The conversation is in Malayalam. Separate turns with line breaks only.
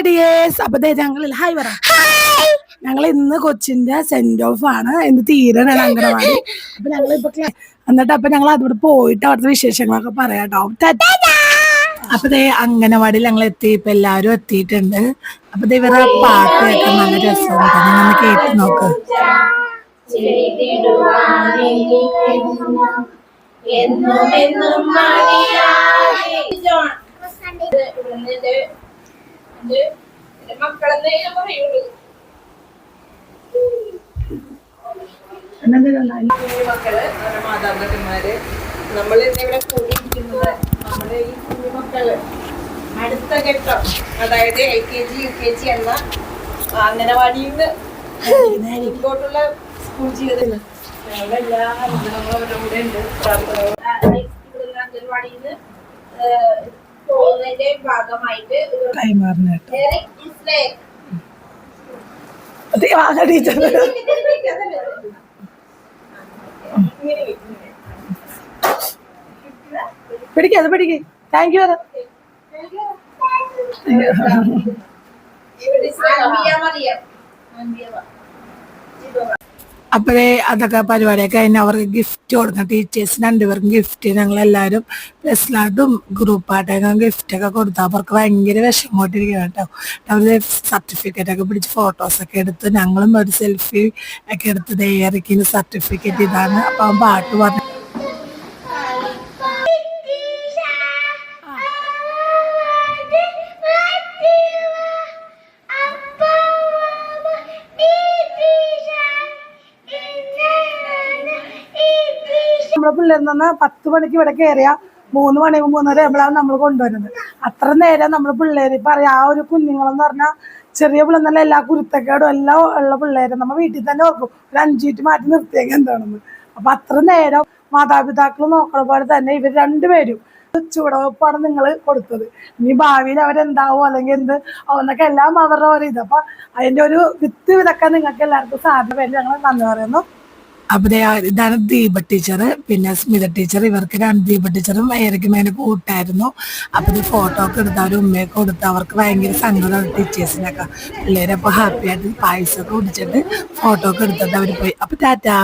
Hi dears. അപ്പൊ ഞങ്ങൾ ഹായ് പറ. ഞങ്ങൾ ഇന്ന് കൊച്ചിന്റെ സെന്റ് ഓഫ് ആണ്. ഇന്ന് തീരണാണ് അങ്കണവാടി അപ്പൊ ഞങ്ങൾ ഇപ്പൊ എന്നിട്ട് അപ്പൊ ഞങ്ങൾ അതിവിടെ പോയിട്ട് അവിടുത്തെ വിശേഷങ്ങളൊക്കെ പറയാട്ടോ. അപ്പൊ അംഗനവാടിയിൽ ഞങ്ങൾ എത്തി. ഇപ്പൊ എല്ലാവരും എത്തിയിട്ടുണ്ട്. അപ്പൊ ഇവരുടെ പാട്ട് കേൾക്കാൻ നല്ല രസമുണ്ട് നിങ്ങൾ കേട്ട് നോക്ക്.
എന്നും എന്നും മടിയാതെ ഞാൻ പറയുള്ളൂ മക്കൾ നമ്മുടെ മാതാപിതാക്കന്മാര് നമ്മൾ ഇവിടെ കൂടിയിരിക്കുന്നത് നമ്മുടെ ഈ കുഞ്ഞുമക്കൾ. അടുത്ത ഘട്ടം അതായത് L K G U K G എന്ന അംഗനവാടിയിൽ നിന്ന് ഇങ്ങോട്ടുള്ള സ്കൂൾ ജീവിതത്തിൽ കൂടെ ഉണ്ട്. ഇവിടുന്ന് അംഗനവാടിയിൽ നിന്ന് പോകുന്നതിന്റെ ഭാഗമായിട്ട്
ദേ വാങ്ങ ടീച്ചർ പിടിക്കാതെ പിടിക്ക് താങ്ക് യു അപ്പോഴേ അതൊക്കെ പരിപാടിയൊക്കെ കഴിഞ്ഞ് അവർക്ക് ഗിഫ്റ്റ് കൊടുക്കണം. ടീച്ചേഴ്സിന് രണ്ടുപേർക്കും ഗിഫ്റ്റ് ഞങ്ങളെല്ലാവരും പ്രസിലായിട്ടും ഗ്രൂപ്പായിട്ടൊക്കെ ഗിഫ്റ്റ് ഒക്കെ കൊടുത്തു. അവർക്ക് ഭയങ്കര വിഷമമായിട്ടിരിക്കണം കേട്ടോ. അവർ സർട്ടിഫിക്കറ്റ് ഒക്കെ പിടിച്ച് ഫോട്ടോസ് ഒക്കെ എടുത്ത് ഞങ്ങളും ഒരു സെൽഫി ഒക്കെ എടുത്ത് ദയറിക്കുന്ന സർട്ടിഫിക്കറ്റ് ഇതാണ്. അപ്പം പാട്ട് പറഞ്ഞു നമ്മളെ പിള്ളേർ നിന്ന് പത്ത് മണിക്ക് ഇവിടെ കയറിയ മൂന്ന് മണി മൂന്നര ആകുമ്പോഴാണ് നമ്മൾ കൊണ്ടുവരുന്നത്. അത്ര നേരം നമ്മുടെ പിള്ളേർ പറയാ ആ ഒരു കുഞ്ഞുങ്ങളെന്ന് പറഞ്ഞാൽ ചെറിയ പിള്ളേന്നല്ല എല്ലാ കുരുത്തക്കേടും എല്ലാം ഉള്ള പിള്ളേരെ നമ്മൾ വീട്ടിൽ തന്നെ ഓർക്കും ഒരു അഞ്ചു മാറ്റി നിർത്തിയേക്ക് എന്താണെന്ന്. അപ്പൊ അത്ര നേരം മാതാപിതാക്കൾ നോക്കണ പോലെ തന്നെ ഇവർ രണ്ടുപേരും ചുവടവെപ്പാണ് നിങ്ങൾ കൊടുത്തത്. ഇനി ഭാവിയിൽ അവരെന്താവോ അല്ലെങ്കിൽ എന്ത് അവന്നൊക്കെ എല്ലാം അവരുടെ ഒരു ഇത്. അപ്പൊ അതിന്റെ ഒരു വിത്ത് വിതക്കാൻ നിങ്ങൾക്ക് എല്ലാവർക്കും സാധ്യത ഞങ്ങൾ നന്ദി പറയുന്നു. അപ്പൊ ദേ ആ- ഇതാണ് ദീപ ടീച്ചർ പിന്നെ സ്മിത ടീച്ചർ ഇവർക്ക് രണ്ട് ദീപ ടീച്ചറും ഏറെക്കും അതിന് കൂട്ടായിരുന്നു. അപ്പൊ ഇത് ഫോട്ടോ ഒക്കെ എടുത്ത് അവർ ഉമ്മയൊക്കെ കൊടുത്ത് അവർക്ക് ഭയങ്കര സങ്കടമാണ് ടീച്ചേഴ്സിനൊക്കെ. പിള്ളേരപ്പൊ ഹാപ്പി ആയിട്ട് പായസമൊക്കെ കുടിച്ചിട്ട് ഫോട്ടോ ഒക്കെ എടുത്തിട്ട് അവർ പോയി. അപ്പൊ ടാറ്റാ.